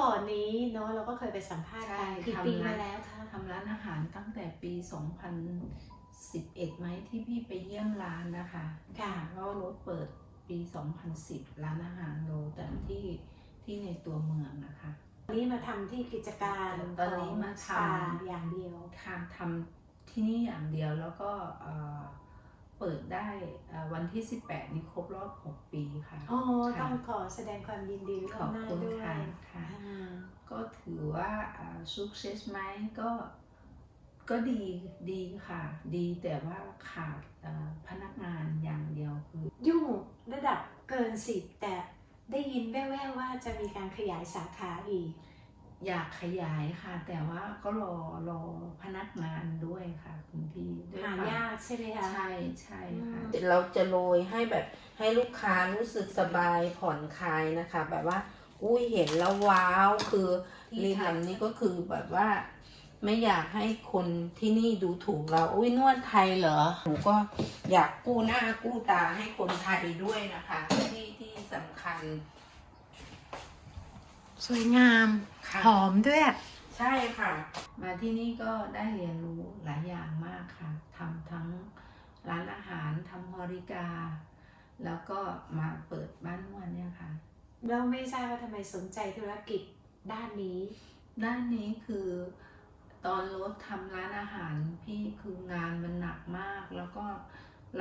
ก่อนนี้เนาะเราก็เคยไปสัมภาษณ์ใช่กันกี่ทำปีนะมาแล้วคะทำร้านอาหารตั้งแต่ปี 2011ไหมที่พี่ไปเยี่ยมร้านนะคะค่ะแล้วรถเปิดปี 2010 ร้านอาหารโรแต่ที่ที่ในตัวเมืองนะคะวันนี้มาทำที่กิจการตอนนี้มาทำสปอย่างเดียวค่ะทำที่นี่อย่างเดียวแล้วก็ เอ่อเปิดได้เอ่อวันที่ 18 นี้ครบรอบ 6 ปีค่ะอ๋อค่ะต้องขอแสดงความยินดีขอบล่วงหน้าคุณด้วยค่ะค่ะอ่าก็ถือว่าสุกเซสไหมก็ก็ดีดีค่ะ ดีแต่ว่าขาดเอ่อพนักงานอย่างเดียวคือ ยุ่งระดับเกินสิบแต่ได้ยินแว่วๆว่าจะมีการขยายสาขาอีก อยากขยายค่ะ แต่ว่าก็รอรอพนักงานด้วยค่ะคุณพี่ด้วยหาควมยากใช่ไหมคะ ใช่ใช่ค่ะ อืม เราจะโรยให้แบบให้ลูกค้ารู้สึกสบายผ่อนคลายนะคะ แบบว่า อุ้ยเห็นแล้วว้าวคือที่รีไทยทำนี่ก็คือแบบว่า ไม่อยากให้คนที่นี่ดูถูกเรา อุ้ยนวดไทยเหรอหนูก็อยากกู้หน้ากู้ตาให้คนไทยด้วยนะคะ ที่ที่สำคัญ สวยงาม ค่ะหอมด้วยใช่ค่ะ มาที่นี่ก็ได้เรียนรู้หลายอย่างมากค่ะทำทั้งร้านอาหารทำฮอริกา แล้วก็มาเปิดบ้านนวดเนี่ยค่ะเราไม่ทราบว่าทำไมสนใจธุรกิจด้านนี้ ด้านนี้คือตอนรถทำร้านอาหารพี่คืองานมันหนักมาก แล้วก็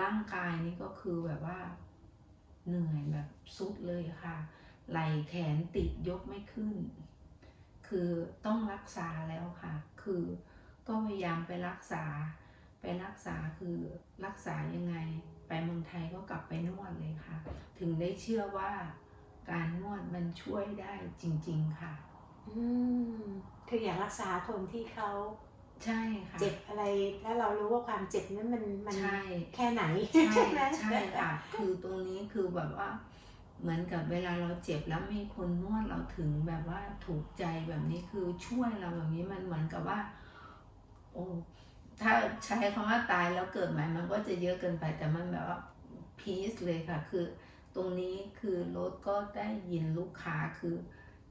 ร่างกายนี่ก็คือแบบว่าเหนื่อยแบบสุดเลยค่ะ ไหล่แขนติดยกไม่ขึ้น คือต้องรักษาแล้วค่ะ คือก็พยายามไปรักษา ไปรักษาคือรักษายังไง ไปเมืองไทยก็กลับไปนวดเลยค่ะ ถึงได้เชื่อว่าการนวดมันช่วยได้จริง ๆค่ะ อืมคืออยากรักษาคนที่เขาใช่ค่ะ เจ็บอะไรแล้วเรารู้ว่าความเจ็บนั้นมันมันใช่แค่ไหนใช่ไหมใช่ค่ะ คือตรงนี้คือแบบว่า เหมือนกับเวลาเราเจ็บแล้วมีคนนวดเราถึงแบบว่าถูกใจแบบนี้คือช่วยเราแบบนี้มันเหมือนกับว่า โอ้ถ้าใช้คำว่าตายแล้วเกิดใหม่มันก็จะเยอะเกินไปแต่มันแบบว่าพีซเลยค่ะ คือตรงนี้คือรถก็ได้ยินลูกค้าคือ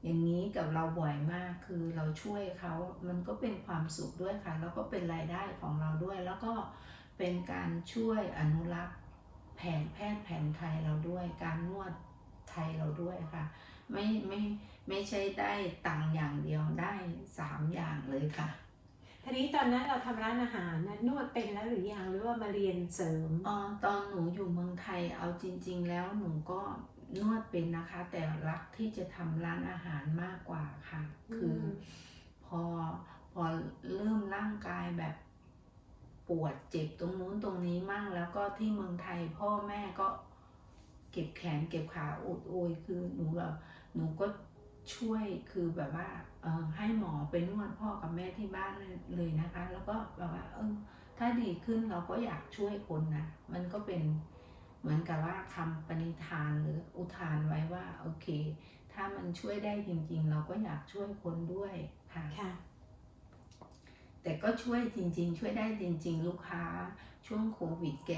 อย่างนี้กับเราบ่อยมากคือเราช่วยเขา มันก็เป็นความสุขด้วยค่ะ แล้วก็เป็นรายได้ของเราด้วย แล้วก็เป็นการช่วยอนุรักษ์แผนแพทย์แผนไทยเราด้วยการนวด ไทยเราด้วยค่ะ ไม่ไม่ไม่ใช่ได้ตังค์อย่างเดียวได้สามอย่างเลยค่ะ ทีนี้ตอนนั้นเราทำร้านอาหารนะนวดเป็นแล้วหรือยังหรือว่ามาเรียนเสริมอ๋อตอนหนูอยู่เมืองไทยเอาจริง ๆ แล้วหนูก็นวดเป็นนะคะ แต่รักที่จะทำร้านอาหารมากกว่าค่ะ คืออมพอพอเริ่มร่างกายแบบปวดเจ็บตรงนู้นตรงนี้มั่งแล้วก็ที่เมืองไทยพ่อแม่ก็ เก็บแขนเก็บขาโอดโอยคือหนูแบบหนูก็ช่วยคือแบบว่าเออให้หมอไปนวดพ่อกับแม่ที่บ้านเลยนะคะ แล้วก็แบบว่าเออถ้าดีขึ้นเราก็อยากช่วยคนนะมันก็เป็นเหมือนกับว่าคำปณิธานหรืออุทานไว้ว่าโอเค ถ้ามันช่วยได้จริง ๆ เราก็อยากช่วยคนด้วยค่ะค่ะแต่ก็ช่วยจริง ๆ ช่วยได้จริง ๆ ลูกค้าช่วงโควิดแก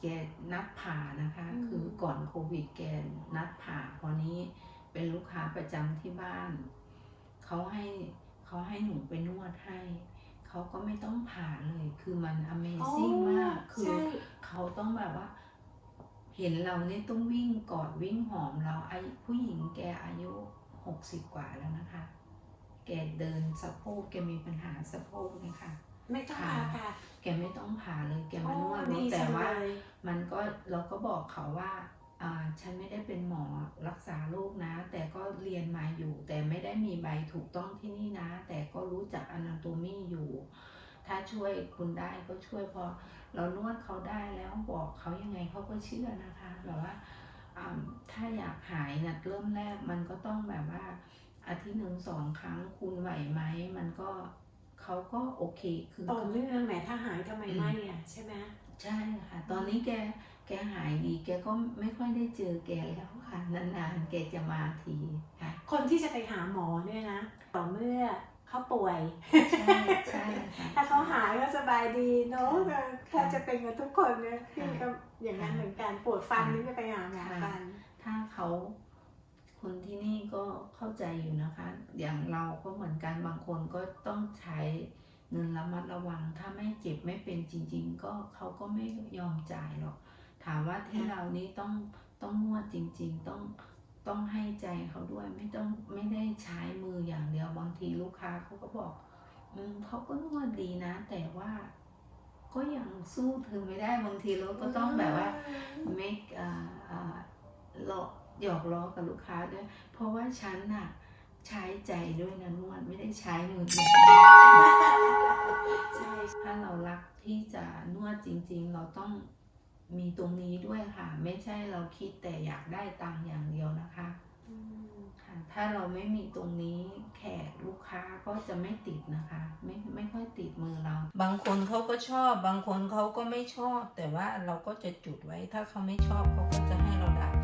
แกนัดผ่านะคะอืมคือก่อนโควิดแกนัดผ่าพอนี้เป็นลูกค้าประจำที่บ้าน เขาให้เขาให้หนูไปนวดให้ เขาก็ไม่ต้องผ่าเลย คือมัน Amazing มาก คือใช่เขาต้องแบบว่า เห็นเราเนี่ยต้องวิ่งกอดวิ่งหอมเราไอ้ผู้หญิงแกอายุหกสิบกว่าแล้วนะคะ แกเดินสะโพกแกมีปัญหาสะโพกนะคะ ไม่ต้องผ่าตัดแกไม่ต้องผ่าเลยแกมานวดโอ้ดีแต่จังว่าเลยมันก็เราก็บอกเขาว่าอ่าฉันไม่ได้เป็นหมอรักษาโรคนะ แต่ก็เรียนมาอยู่ แต่ไม่ได้มีใบถูกต้องที่นี่นะ แต่ก็รู้จักอนาโตมีอยู่ ถ้าช่วยคุณได้ก็ช่วยพอ เรานวดเขาได้แล้วบอกเขายังไงเขาก็เชื่อนะคะแบบว่าอ่าถ้าอยากหายนะเริ่มแรกมันก็ต้องแบบว่าอาทิตย์หนึ่งสองครั้งคุณไหวไหมมันก็ เขาก็โอเคคือต่อเนื่องแหมถ้าหายทำไมไม่อะใช่ไหมใช่ค่ะ ตอนนี้แกแกหายดี แกก็ไม่ค่อยได้เจอแกแล้วค่ะ นานๆ แกจะมาทีค่ะ คนที่จะไปหาหมอเนี่ยนะต่อเมื่อเขาป่วย ใช่ใช่ค่ะถ้าเขาหายก็สบายดีเนาะค่ะแค่จะเป็นกันทุกคนเนี่ยพี่ค่ะก็อย่างนั้นเหมือนกันปวดฟันนี่จะไปหาหมอค่ะฟัน ถ้าเขา คนที่นี่ก็เข้าใจอยู่นะคะ อย่างเราก็เหมือนกันบางคนก็ต้องใช้เงินระมัดระวัง ถ้าไม่เจ็บไม่เป็นจริง ๆ ก็เขาก็ไม่ยอมจ่ายหรอก ถามว่าที่เรานี้ต้องต้องนวดจริง ๆ ต้องต้องให้ใจเขาด้วยไม่ต้องไม่ได้ใช้มืออย่างเดียวบางทีลูกค้าเขาก็บอก อืมเขาก็นวดดีนะ แต่ว่าก็ยังสู้เธอไม่ได้บางทีเราก็ต้องแบบว่า make อ่าอ่าหลอ หยอกล้อกับลูกค้าด้วย เพราะว่าฉันน่ะใช้ใจด้วยนะนวดไม่ได้ใช้มืออย่างเดียวใช่ถ้าเรารักที่จะนวดจริง ๆ เราต้องมีตรงนี้ด้วยค่ะ ไม่ใช่เราคิดแต่อยากได้ตังค์อย่างเดียวนะคะอืมค่ะถ้าเราไม่มีตรงนี้แขกลูกค้าก็จะไม่ติดนะคะ ไม่ไม่ค่อยติดมือเรา บางคนเขาก็ชอบ บางคนเขาก็ไม่ชอบ แต่ว่าเราก็จะจุดไว้ถ้าเขาไม่ชอบเขาก็จะให้เราดับ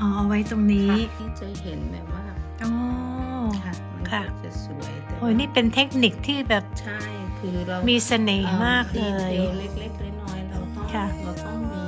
อ๋อเอาไว้ตรงนี้ค่ะที่จะเห็นแบบว่าอ๋อค่ะมันค่ะก็จะสวยแต่โอ้ยนี่เป็นเทคนิคที่แบบใช่คือเรามีเสน่ห์มากเลยดีทเล็กๆน้อยๆเราต้องค่ะ เราต้องมีนิดนึงอะ